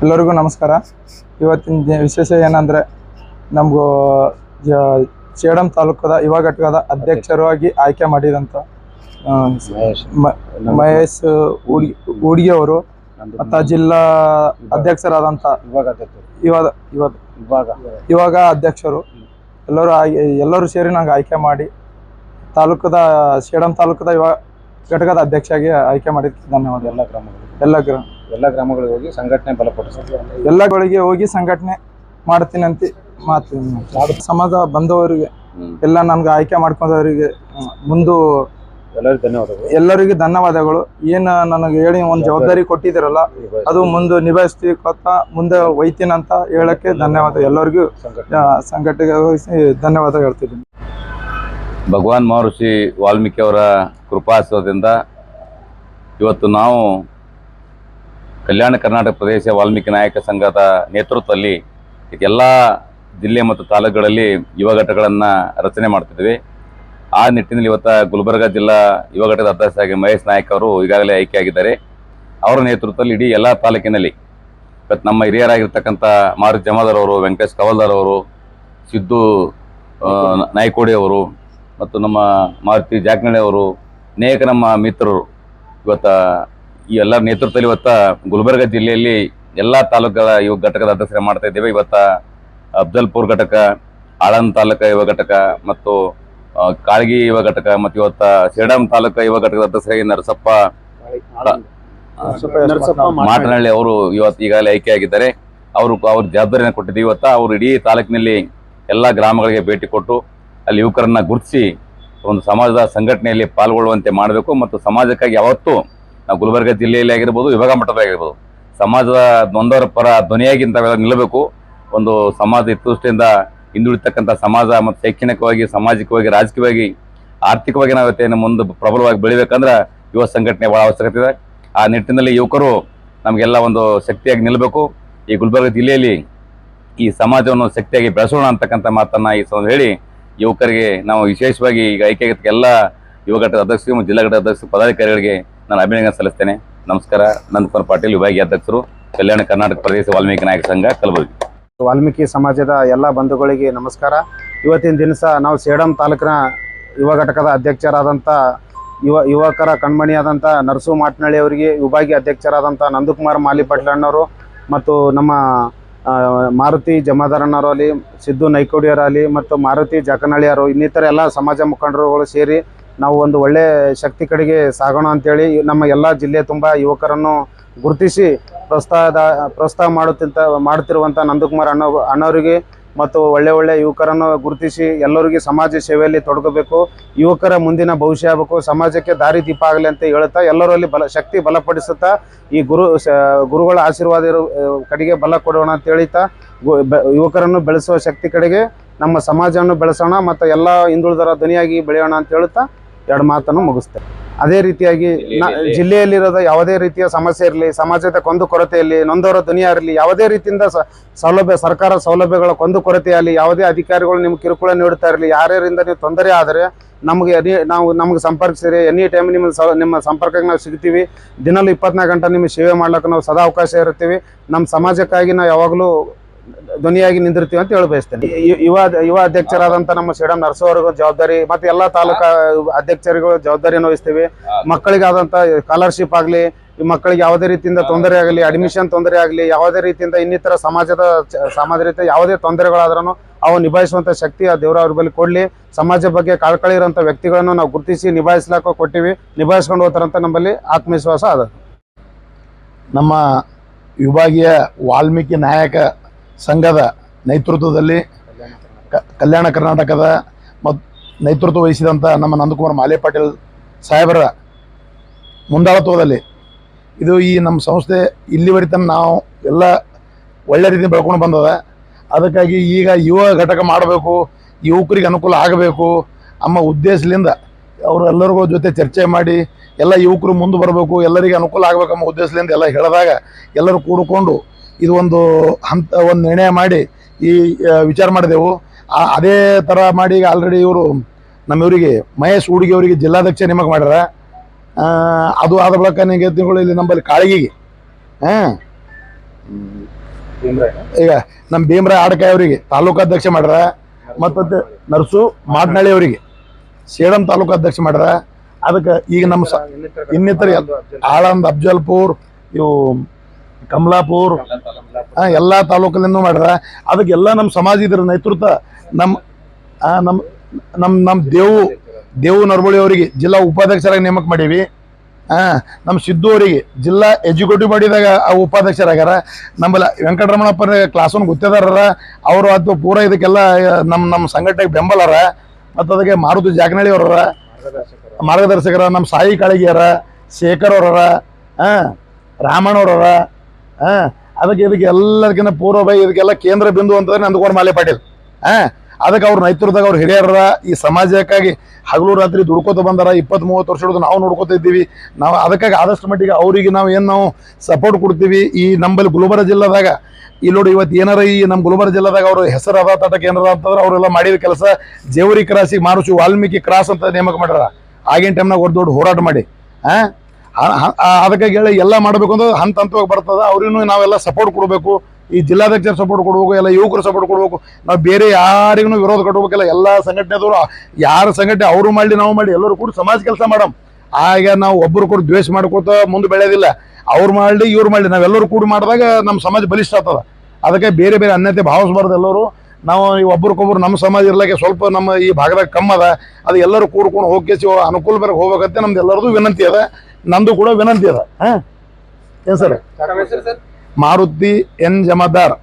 ಎಲ್ಲರಿಗೂ ನಮಸ್ಕಾರ. ಇವತ್ತಿನ ವಿಶೇಷ ಏನಂದ್ರೆ ನಮಗೂ ಸೇಡಂ ತಾಲೂಕದ ಯುವ ಘಟಕದ ಅಧ್ಯಕ್ಷರಾಗಿ ಆಯ್ಕೆ ಮಾಡಿದಂಥ ಆ, ಮ- ಮಹೇಶ್ ಹೂಡ್ಗಿ ಅವರು ಮತ್ತ ಜಿಲ್ಲಾ ಅಧ್ಯಕ್ಷರಾದಂತ ಇವಾಗ ಇವಾಗ ಇವಾಗ ಅಧ್ಯಕ್ಷರು. ಎಲ್ಲರೂ ಎಲ್ಲರೂ ಸೇರಿ ನಂಗೆ ಆಯ್ಕೆ ಮಾಡಿ ತಾಲೂಕದ ಸೇಡಂ ತಾಲೂಕದ ಇವಾಗ ಘಟಕದ ಅಧ್ಯಕ್ಷರಾಗಿ ಆಯ್ಕೆ ಮಾಡಿದ್ದಕ್ಕೆ ಧನ್ಯವಾದ ಎಲ್ಲ ಗ್ರಾಮಗಳಿಗೆ ಎಲ್ಲ ಗ್ರಾಮ ಎಲ್ಲ ಗ್ರಾಮಗಳಿಗೆ ಹೋಗಿ ಸಂಘಟನೆ ಬಲಪಡಿಸ್ತಾರೆ ಎಲ್ಲಗಳಿಗೆ ಹೋಗಿ ಸಂಘಟನೆ ಮಾಡ್ತೀನಿ ಅಂತ ಮಾತು. ಸಮಾಜ ಬಂದವರಿಗೆ ಎಲ್ಲ ನನ್ಗೆ ಆಯ್ಕೆ ಮಾಡ್ಕೊಂಡವರಿಗೆ ಮುಂದು ಎಲ್ಲರಿಗೂ ಧನ್ಯವಾದಗಳು. ಎಲ್ಲರಿಗೂ ಧನ್ಯವಾದಗಳು. ಏನು ನನಗೆ ಹೇಳಿ ಒಂದು ಜವಾಬ್ದಾರಿ. ಕೊಟ್ಟಿದ್ದೀರಲ್ಲ ಅದು ಮುಂದೆ ನಿಭಾಯಿಸ್ತೀವಿ ಕೊತ್ತ ಮುಂದೆ ಒಯ್ತೀನಂತ ಅಂತ ಹೇಳಕ್ಕೆ ಧನ್ಯವಾದ. ಎಲ್ಲರಿಗೂ ಸಂಘಟನೆ. ಧನ್ಯವಾದ ಹೇಳ್ತಿದ್ದೀನಿ. ಭಗವಾನ್ ಮಹರ್ಷಿ ವಾಲ್ಮೀಕಿ ಅವರ ಕೃಪಾಸದಿಂದ ಇವತ್ತು ನಾವು ಕಲ್ಯಾಣ ಕರ್ನಾಟಕ ಪ್ರದೇಶ ವಾಲ್ಮೀಕಿ ನಾಯಕ ಸಂಘದ ನೇತೃತ್ವದಲ್ಲಿ ಎಲ್ಲ ಜಿಲ್ಲೆ ಮತ್ತು ತಾಲೂಕುಗಳಲ್ಲಿ ಯುವ ಘಟಕಗಳನ್ನು ರಚನೆ ಮಾಡ್ತಿದ್ವಿ ಆ ನಿಟ್ಟಿನಲ್ಲಿ ಇವತ್ತು ಗುಲ್ಬರ್ಗ ಜಿಲ್ಲಾ ಯುವ ಘಟಕದ ಅಧ್ಯಕ್ಷರಾಗಿ ಮಹೇಶ್ ನಾಯಕ್ ಅವರು ಈಗಾಗಲೇ ಆಯ್ಕೆಯಾಗಿದ್ದಾರೆ. ಅವರ ನೇತೃತ್ವದಲ್ಲಿ ಇಡೀ ಎಲ್ಲ ತಾಲೂಕಿನಲ್ಲಿ ಇವತ್ತು ನಮ್ಮ ಹಿರಿಯರಾಗಿರ್ತಕ್ಕಂಥ ಮಾರು ಜಮಾದರ್ ಅವರು, ವೆಂಕಟೇಶ್ ಕವಲ್ದಾರ್ ಅವರು, ಸಿದ್ದು ನಾಯ್ಕೋಡಿ ಅವರು ಮತ್ತು ನಮ್ಮ ಮಾರುತಿ ಜಾಕ್ನಳ್ಳಿ ಅವರು, ಅನೇಕ ನಮ್ಮ ಮಿತ್ರರು ಇವತ್ತ ಈ ಎಲ್ಲ ನೇತೃತ್ವದಲ್ಲಿ ಇವತ್ತ ಗುಲ್ಬರ್ಗ ಜಿಲ್ಲೆಯಲ್ಲಿ ಎಲ್ಲ ತಾಲೂಕುಗಳ ಯುವ ಘಟಕದ ಅಧ್ಯಕ್ಷರ ಮಾಡ್ತಾ ಇದ್ದೇವೆ. ಇವತ್ತ ಅಫ್ಜಲ್ಪುರ್ ಘಟಕ ಆಳಂದ್ ತಾಲೂಕ ಯುವ ಘಟಕ ಮತ್ತು ಕಾಳಗಿ ಯುವ ಘಟಕ ಮತ್ತು ಇವತ್ತ ಸೇಡಂ ತಾಲೂಕ ಯುವ ಘಟಕದ ಅಧ್ಯಕ್ಷರಾಗಿ ನರಸಪ್ಪ ಮಾತನಾಡಿ. ಅವರು ಇವತ್ತು ಈಗಾಗಲೇ ಆಯ್ಕೆಯಾಗಿದ್ದಾರೆ. ಅವರು ಅವ್ರ ಜವಾಬ್ದಾರಿಯನ್ನು ಕೊಟ್ಟಿದ್ದು ಇವತ್ತ ಅವರು ಇಡೀ ತಾಲೂಕಿನಲ್ಲಿ ಎಲ್ಲ ಗ್ರಾಮಗಳಿಗೆ ಭೇಟಿ ಕೊಟ್ಟು ಅಲ್ಲಿ ಯುವಕರನ್ನ ಗುರುತಿಸಿ ಒಂದು ಸಮಾಜದ ಸಂಘಟನೆಯಲ್ಲಿ ಪಾಲ್ಗೊಳ್ಳುವಂತೆ ಮಾಡಬೇಕು ಮತ್ತು ಸಮಾಜಕ್ಕಾಗಿ ಯಾವತ್ತು ನಾವು ಗುಲ್ಬರ್ಗ ಜಿಲ್ಲೆಯಲ್ಲಿ ಆಗಿರ್ಬೋದು ವಿಭಾಗ ಮಟ್ಟದಾಗಿರ್ಬೋದು ಸಮಾಜದ ನೊಂದವರ ಪರ ಧ್ವನಿಯಾಗಿ ಇಂಥವೆಲ್ಲ ನಿಲ್ಲಬೇಕು. ಒಂದು ಸಮಾಜ ಹಿತದೃಷ್ಟಿಯಿಂದ ಹಿಂದುಳಿತಕ್ಕಂಥ ಸಮಾಜ ಮತ್ತು ಶೈಕ್ಷಣಿಕವಾಗಿ, ಸಾಮಾಜಿಕವಾಗಿ, ರಾಜಕೀಯವಾಗಿ, ಆರ್ಥಿಕವಾಗಿ ನಾವು ಇವತ್ತೇನು ಮುಂದೆ ಪ್ರಬಲವಾಗಿ ಬೆಳಿಬೇಕಂದ್ರೆ ಯುವ ಸಂಘಟನೆ ಭಾಳ ಅವಶ್ಯಕತೆ ಇದೆ. ಆ ನಿಟ್ಟಿನಲ್ಲಿ ಯುವಕರು ನಮಗೆಲ್ಲ ಒಂದು ಶಕ್ತಿಯಾಗಿ ನಿಲ್ಲಬೇಕು. ಈ ಗುಲ್ಬರ್ಗ ಜಿಲ್ಲೆಯಲ್ಲಿ ಈ ಸಮಾಜವನ್ನು ಶಕ್ತಿಯಾಗಿ ಬೆಳೆಸೋಣ ಅಂತಕ್ಕಂಥ ಮಾತನ್ನು ಈ ಸಂದರ್ಭದಲ್ಲಿ ಹೇಳಿ ಯುವಕರಿಗೆ ನಾವು ವಿಶೇಷವಾಗಿ ಈಗ ಆಯ್ಕೆ ಎಲ್ಲ ಯುವ ಘಟಕದ ಅಧ್ಯಕ್ಷರು ಮತ್ತು ಜಿಲ್ಲಾ ಘಟಕದ ಅಧ್ಯಕ್ಷರು, ಪದಾಧಿಕಾರಿಗಳಿಗೆ ನಾನು ಅಭಿನಂದನೆ ಸಲ್ಲಿಸ್ತೇನೆ. ನಮಸ್ಕಾರ. ನಂದಕುಮಾರ್ ಪಾಟೀಲ್, ವಿಭಾಗೀಯ ಅಧ್ಯಕ್ಷರು. ಕಲ್ಯಾಣ ಕರ್ನಾಟಕ ಪ್ರದೇಶ ವಾಲ್ಮೀಕಿ ನಾಯಕ ಸಂಘ, ಕಲಬುರಗಿ. ವಾಲ್ಮೀಕಿ ಸಮಾಜದ ಎಲ್ಲ ಬಂಧುಗಳಿಗೆ ನಮಸ್ಕಾರ. ಇವತ್ತಿನ ದಿನಸ ನಾವು ಸೇಡಂ ತಾಲೂಕಿನ ಯುವ ಘಟಕದ ಅಧ್ಯಕ್ಷರಾದಂಥ ಯುವ ಯುವಕರ ಕಣ್ಮಣಿಯಾದಂಥ ನರಸು ಮಾಟ್ನಳ್ಳಿ ಅವರಿಗೆ, ವಿಭಾಗೀಯ ಅಧ್ಯಕ್ಷರಾದಂಥ ನಂದಕುಮಾರ್ ಮಾಲಿ ಪಾಟೀಲಣ್ಣವರು ಮತ್ತು ನಮ್ಮ ಮಾರುತಿ ಜಮಾದಾರಣ್ಣವರಲ್ಲಿ ಸಿದ್ದು ನೈಕೋಡಿಯರಲ್ಲಿ ಮತ್ತು ಮಾರುತಿ ಜಾಕನಹಳ್ಳಿಯವರು ಇನ್ನಿತರ ಎಲ್ಲ ಸಮಾಜ ಮುಖಂಡರುಗಳು ಸೇರಿ ನಾವು ಒಂದು ಒಳ್ಳೆ ಶಕ್ತಿ ಕಡೆಗೆ ಸಾಗೋಣ ಅಂತೇಳಿ ನಮ್ಮ ಎಲ್ಲ ಜಿಲ್ಲೆ ತುಂಬ ಯುವಕರನ್ನು ಗುರುತಿಸಿ ಪ್ರೋತ್ಸಾಹದ ಪ್ರೋತ್ಸಾಹ ಮಾಡುತ್ತಿಂತ ಮಾಡುತ್ತಿರುವಂಥ ನಂದಕುಮಾರ್ ಅಣ್ಣ ಅಣ್ಣವರಿಗೆ ಮತ್ತು ಒಳ್ಳೆ ಒಳ್ಳೆ ಯುವಕರನ್ನು ಗುರುತಿಸಿ ಎಲ್ಲರಿಗೂ ಸಮಾಜ ಸೇವೆಯಲ್ಲಿ ತೊಡಗಬೇಕು. ಯುವಕರ ಮುಂದಿನ ಭವಿಷ್ಯ ಆಗಬೇಕು. ಸಮಾಜಕ್ಕೆ ದಾರಿ ದೀಪ ಆಗಲಿ ಅಂತ ಹೇಳುತ್ತಾ ಎಲ್ಲರಲ್ಲಿ ಬಲ, ಶಕ್ತಿ ಬಲಪಡಿಸುತ್ತಾ ಈ ಗುರು ಗುರುಗಳ ಆಶೀರ್ವಾದ ಕಡೆಗೆ ಬಲ ಕೊಡೋಣ ಅಂತ ಹೇಳ್ತಾ ಯುವಕರನ್ನು ಬೆಳೆಸುವ ಶಕ್ತಿ ಕಡೆಗೆ ನಮ್ಮ ಸಮಾಜವನ್ನು ಬೆಳೆಸೋಣ ಮತ್ತು ಎಲ್ಲ ಹಿಂದುಳಿದರ ಧ್ವನಿಯಾಗಿ ಬೆಳೆಯೋಣ ಅಂತ ಹೇಳುತ್ತಾ ಎರಡು ಮಾತನ್ನು ಮುಗಿಸ್ತೇನೆ. ಅದೇ ರೀತಿಯಾಗಿ ನ- ಜಿಲ್ಲೆಯಲ್ಲಿರೋದ ಯಾವುದೇ ರೀತಿಯ ಸಮಸ್ಯೆ ಇರಲಿ ಸಮಾಜದ ಕೊಂದು ಕೊರತೆ ಇರಲಿ ನೊಂದವರ ದುನಿಯಾ ಇರಲಿ ಯಾವುದೇ ರೀತಿಯಿಂದ ಸೌಲಭ್ಯ ಸರ್ಕಾರ ಸೌಲಭ್ಯಗಳ ಕೊಂದು ಕೊರತೆ ಆಗಲಿ ಯಾವುದೇ ಅಧಿಕಾರಿಗಳು ನಿಮ್ಗೆ ಕಿರುಕುಳ ನೀಡುತ್ತಾ ಇರಲಿ ಯಾರ್ಯಾರಿಂದ ನೀವು ತೊಂದರೆ ಆದರೆ ನಮಗೆ ಎನಿ ನಾವು ನಮಗೆ ಸಂಪರ್ಕಿಸಿರಿ ಎನಿ ಟೈಮ್ ನಿಮ್ಮ ಸ ನಿಮ್ಮ ಸಂಪರ್ಕಕ್ಕೆ ನಾವು ಸಿಗ್ತೀವಿ. ದಿನಲ್ಲೂ ಇಪ್ಪತ್ನಾಲ್ಕು ಗಂಟೆ ನಿಮಗೆ ಸೇವೆ ಮಾಡ್ಲಿಕ್ಕೆ ನಾವು ಸದಾ ಅವಕಾಶ ಇರ್ತೀವಿ ನಮ್ಮ ಸಮಾಜಕ್ಕಾಗಿ ನಾವು ಯಾವಾಗಲೂ ಧ್ವನಿಯಾಗಿ ನಿಂದಿರ್ತೀವಿ ಅಂತ ಹೇಳಿ ಬಯಸ್ತೇನೆ. ಯುವ ಯುವ ಅಧ್ಯಕ್ಷರಾದಂಥ ನಮ್ಮ ಶ್ರೀರಾಮ್ ನರಸೋವರೆಗೂ ಜವಾಬ್ದಾರಿ ಮತ್ತೆ ಎಲ್ಲ ತಾಲೂಕಾ ಅಧ್ಯಕ್ಷರಿಗೂ ಜವಾಬ್ದಾರಿಯನ್ನು ವಹಿಸ್ತೀವಿ ಮಕ್ಕಳಿಗಾದಂಥ ಸ್ಕಾಲರ್ಶಿಪ್ ಆಗಲಿ ಈ ಮಕ್ಕಳಿಗೆ ಯಾವುದೇ ರೀತಿಯಿಂದ ತೊಂದರೆ ಆಗಲಿ ಅಡ್ಮಿಷನ್ ತೊಂದರೆ ಆಗಲಿ ಯಾವುದೇ ರೀತಿಯಿಂದ ಇನ್ನಿತರ ಸಮಾಜದ ಚ- ಸಮಾಜ ರೀತಿಯ ಯಾವುದೇ ತೊಂದರೆಗಳಾದ್ರೂ ಅವು ನಿಭಾಯಿಸುವಂಥ ಶಕ್ತಿ ಆ ದೇವರ ಅವ್ರ ಬಳಿ ಕೊಡಲಿ. ಸಮಾಜ ಬಗ್ಗೆ ಕಳ್ಕಳಿ ಇರೋಂಥ ವ್ಯಕ್ತಿಗಳನ್ನು ನಾವು ಗುರುತಿಸಿ ನಿಭಾಯಿಸ್ಲಾಕ ಕೊಟ್ಟಿವಿ. ನಿಭಾಯಿಸ್ಕೊಂಡು ಹೋಗ್ತಾರಂತ ನಮ್ಮಲ್ಲಿ ಆತ್ಮವಿಶ್ವಾಸ ಅದ. ನಮ್ಮ ವಿಭಾಗೀಯ ವಾಲ್ಮೀಕಿ ನಾಯಕ ಸಂಘದ ನೇತೃತ್ವದಲ್ಲಿ ಕಲ್ಯಾಣ ಕರ್ನಾಟಕದ ಮತ್ತು ನೇತೃತ್ವ ವಹಿಸಿದಂಥ ನಮ್ಮ ನಂದಕುಮಾರ್ ಮಾಲೆ ಪಾಟೀಲ್ ಸಾಹೇಬರ ಮುಂದಾಳತ್ವದಲ್ಲಿ ಇದು ಈ ನಮ್ಮ ಸಂಸ್ಥೆ ಇಲ್ಲಿವರೆ ತನಕ ನಾವು ಎಲ್ಲ ಒಳ್ಳೆ ರೀತಿ ಬೆಳ್ಕೊಂಡು ಬಂದದ. ಅದಕ್ಕಾಗಿ ಈಗ ಯುವ ಘಟಕ ಮಾಡಬೇಕು, ಯುವಕರಿಗೆ ಅನುಕೂಲ ಆಗಬೇಕು ಅಮ್ಮ ಉದ್ದೇಶದಿಂದ ಅವರು ಎಲ್ಲರಿಗೂ ಜೊತೆ ಚರ್ಚೆ ಮಾಡಿ ಎಲ್ಲ ಯುವಕರು ಮುಂದೆ ಬರಬೇಕು, ಎಲ್ಲರಿಗೆ ಅನುಕೂಲ ಆಗ್ಬೇಕಮ್ಮ ಉದ್ದೇಶದಿಂದ ಎಲ್ಲ ಹೇಳಿದಾಗ ಎಲ್ಲರೂ ಕೂಡಿಕೊಂಡು ಇದು ಒಂದು ಹಂತ, ಒಂದು ನಿರ್ಣಯ ಮಾಡಿ ಈ ವಿಚಾರ ಮಾಡಿದೆವು. ಅದೇ ಥರ ಮಾಡಿ ಈಗ ಆಲ್ರೆಡಿ ಇವರು ನಮ್ಮ ಇವರಿಗೆ ಮಹೇಶ್ ಹುಡುಗಿ ಅವರಿಗೆ ಜಿಲ್ಲಾಧ್ಯಕ್ಷ ನೇಮಕ ಮಾಡ್ಯಾರ. ಅದು ಆದ ಬಳಿಕ ನಿಮಗೆ ತಿಂಗಳು, ಇಲ್ಲಿ ನಂಬಲ್ಲಿ ಕಾಳಗಿಗೆ. ಹಾಂ ಈಗ ನಮ್ಮ ಭೀಮರಾಯ ಆಡಕಾಯಿ ಅವರಿಗೆ ತಾಲೂಕಾಧ್ಯಕ್ಷ ಮಾಡ್ಯಾರ. ಮತ್ತೆ ನರ್ಸು ಮಾಡ್ನಳ್ಳಿ ಅವರಿಗೆ ಸೇಡಂ ತಾಲೂಕು ಅಧ್ಯಕ್ಷ ಮಾಡ್ಯಾರ. ಅದಕ್ಕೆ ಈಗ ನಮ್ಮ ಇನ್ನಿತರ ಆಳಂದ್, ಅಫ್ಜಲ್ಪುರ್, ಇವು ಕಮಲಾಪುರ್. ಎಲ್ಲ ತಾಲೂಕಲ್ಲಿಂದ ಮಾಡ್ಯಾರ ಅದಕ್ಕೆ ಎಲ್ಲ ನಮ್ಮ ಸಮಾಜ ಇದ್ರ ನೇತೃತ್ವ ನಮ್ಮ ನಮ್ಮ ನಮ್ಮ ನಮ್ಮ ದೇವು ದೇವು ನರಬಳಿ ಅವರಿಗೆ ಜಿಲ್ಲಾ ಉಪಾಧ್ಯಕ್ಷರಾಗಿ ನೇಮಕ ಮಾಡೀವಿ. ಆ, ನಮ್ಮ ಸಿದ್ದು ಅವರಿಗೆ ಜಿಲ್ಲಾ ಎಜುಕೇಟಿವ್ ಬಾಡಿದಾಗ ಆ ಉಪಾಧ್ಯಕ್ಷರಾಗ್ಯಾರ. ನಮ್ಮಲ್ಲ ವೆಂಕಟರಮಣಪ್ಪ ಕ್ಲಾಸ್ ಒನ್ ಅವರು ಅದು ಪೂರ ಇದಕ್ಕೆಲ್ಲ ನಮ್ಮ ನಮ್ಮ ಸಂಘಟನೆಗೆ ಬೆಂಬಲರ ಮತ್ತು ಅದಕ್ಕೆ ಮಾರುತಿ ಜಾಗನಳ್ಳಿ ಅವರ ಮಾರ್ಗದರ್ಶಕರ ನಮ್ಮ ಸಾಯಿ ಕಾಳಗಿಯರ ಶೇಖರ್ ಅವರರ. ಹಾಂ ಅವರರ ಅದಕ್ಕೆ ಇದಕ್ಕೆ ಎಲ್ಲದಕ್ಕಿಂತ ಪೂರ್ವಭಾವಿ ಇದಕ್ಕೆಲ್ಲ ಕೇಂದ್ರ ಬಿಂದು ಅಂತಂದ್ರೆ ನಂದಗೋಡ ಮಾಲೆ ಪಾಟೀಲ್. ಹಾ, ಅದಕ್ಕೆ ಅವ್ರ ರೈತರದಾಗ ಅವ್ರು ಹಿರಿಯರ ಈ ಸಮಾಜಕ್ಕಾಗಿ ಹಗಲು ರಾತ್ರಿ ದುಡ್ಕೋತ ಬಂದಾರ ಇಪ್ಪತ್ತ್ ಮೂವತ್ತು ವರ್ಷ ಹಿಡಿದು ನಾವು ನೋಡ್ಕೋತ ಇದ್ದೀವಿ. ನಾವು ಅದಕ್ಕಾಗಿ ಆದಷ್ಟು ಮಟ್ಟಿಗೆ ಅವರಿಗೆ ನಾವು ಏನು ನಾವು ಸಪೋರ್ಟ್ ಕೊಡ್ತೀವಿ. ಈ ನಂಬಲ್ಲಿ ಗುಲ್ಬರ್ಗ ಜಿಲ್ಲಾದಾಗ ಇಲ್ಲಿ ನೋಡಿ ಇವತ್ತು ಏನಾರ ಈ ನಮ್ಮ ಗುಲ್ಬರ್ಗ ಜಿಲ್ಲಾದಾಗ ಅವರು ಹೆಸರು ಅದ ತಟಕ್ಕೆ ಏನಾರ ಅಂತಂದ್ರೆ ಅವರೆಲ್ಲ ಮಾಡಿದ ಕೆಲಸ ಜೇವರಿ ಕ್ರಾಸಿಗೆ ಮಾರುಚು ವಾಲ್ಮೀಕಿ ಕ್ರಾಸ್ ಅಂತ ನೇಮಕ ಮಾಡ್ಯಾರ. ಆಗಿನ ಟೈಮ್ನಾಗ ಅವ್ರು ದೊಡ್ಡ ಹೋರಾಟ ಮಾಡಿ. ಹಾಂ ಅದಕ್ಕಾಗಿ ಹೇಳಿ ಎಲ್ಲ ಮಾಡಬೇಕು ಅಂದ್ರೆ ಹಂತ ಹಂತವಾಗಿ ಬರ್ತದೆ. ಅವ್ರಿಗೂ ನಾವೆಲ್ಲ ಸಪೋರ್ಟ್ ಕೊಡಬೇಕು. ಈ ಜಿಲ್ಲಾಧ್ಯಕ್ಷರು ಸಪೋರ್ಟ್ ಕೊಡಬೇಕು, ಎಲ್ಲ ಯುವಕರು ಸಪೋರ್ಟ್ ಕೊಡಬೇಕು. ನಾವು ಬೇರೆ ಯಾರಿಗೂ ವಿರೋಧ ಕಟ್ಟಬೇಕಲ್ಲ ಎಲ್ಲ ಸಂಘಟನೆದವರು, ಯಾರ ಸಂಘಟನೆ ಅವರು ಮಾಡಿ ನಾವು ಮಾಡಿ ಎಲ್ಲರೂ ಕೂಡ ಸಮಾಜ ಕೆಲಸ ಮಾಡಮ್. ಆಗ ನಾವು ಒಬ್ಬರು ಕೂಡ ದ್ವೇಷ ಮಾಡ್ಕೊತ ಮುಂದೆ ಬೆಳೆಯೋದಿಲ್ಲ ಅವ್ರು ಮಾಡಲಿ, ಇವ್ರು ಮಾಡಲಿ ನಾವೆಲ್ಲರೂ ಕೂಡ ಮಾಡಿದಾಗ ನಮ್ಮ ಸಮಾಜ ಬಲಿಷ್ಠ ಆಗ್ತದೆ. ಅದಕ್ಕೆ ಬೇರೆ ಬೇರೆ ಅನ್ಯತೆ ಭಾವಿಸಬಾರ್ದು ಎಲ್ಲರೂ. ನಾವು ಈ ಒಬ್ರಿಗೊಬ್ರು ನಮ್ಮ ಸಮಾಜ ಇರ್ಲಿಕ್ಕೆ ಸ್ವಲ್ಪ ನಮ್ಮ ಈ ಭಾಗದಾಗ ಕಮ್ಮದ. ಅದ ಎಲ್ಲರೂ ಕೂಡ್ಕೊಂಡು ಹೋಗಿ ಅನುಕೂಲ ಬರೋಕೆ ಹೋಗ್ಬೇಕಂತ ನಮ್ದು ಎಲ್ಲರದು ವಿನಂತಿ ಅದ. ನಂದು ಕೂಡ ವಿನಂತಿ ಅದ. ಹಾಂ? ಏನು ಸರ್? ಮಾರುತಿ ಎನ್ ಜಮಾದಾರ್.